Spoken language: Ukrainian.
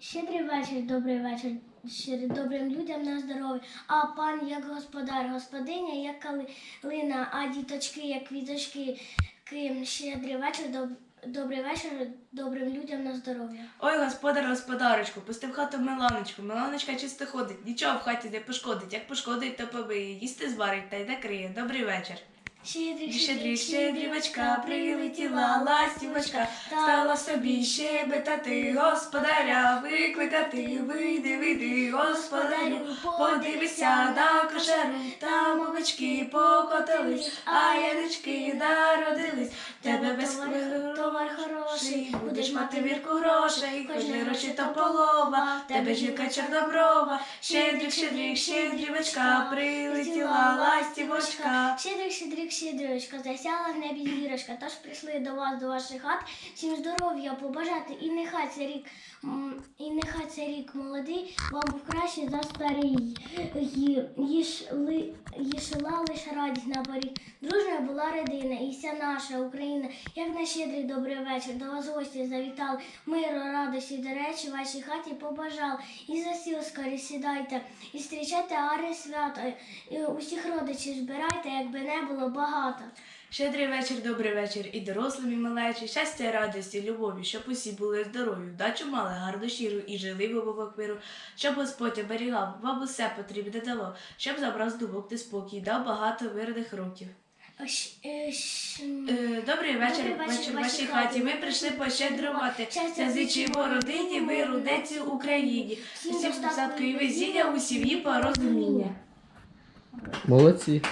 Щедрий вечір, добрий вечір. Щирий добрим людям на здоров'я. А пан як господар, господиня, як калина, а діточки, як квіточки. Ким щедрий вечір, доб... добрий вечір, добрим людям на здоров'я. Ой, господар, господарочку, пусти в хату Миланочку. Миланочка чисто ходить, нічого в хаті не пошкодить. Як пошкодить, то побиє, їсти зварить та й накриє. Добрий вечір. Щедрик, щедрі, щедрівочка, прилетіла ластівочка, стала собі щебетати, господаря викликати, вийди, вийди, господарю, подивися на кошару, там овечки покотились, а янички народились, тебе без будеш мати вірку грошей, хоч не гроші, то полова, тебе жінка чорноброва, щедрик, щедрик, щедрівочка, прилетіла ластівочка. Щедрик, щедрик, щедрівочка, засяла в небі зірочка. Тож прийшли до вас, до ваших хат, всім здоров'я побажати. І нехай цей рік, і цей рік молодий вам був краще за старий. Ї- Їшли, їшла лише радість на поріг. Дружна була родина, і вся наша Україна. Як на щедрий добрий вечір, до вас гості завітали. Миру, радості, до речі, вашій хаті побажав. І за сіл скорі сідайте, і зустрічайте ари свято. І усіх родичів збирайте, якби не було багато. Щедрий вечір, добрий вечір, і дорослим, і малечі, щастя, радості, любові, щоб усі були здорові, вдачу мали, гарну щиру, і жили в обох миру, щоб Господь оберігав, вам усе потрібне давав, щоб забрав з дубок ти спокій, дав багато мирних років. Е, Е, Добрий вечір, вечір, в вашій хаті. Ми прийшли пощедрувати. Зичимо родині, миру, деці Україні. Всім достатку і везіння, у сім'ї порозуміння. Молодці.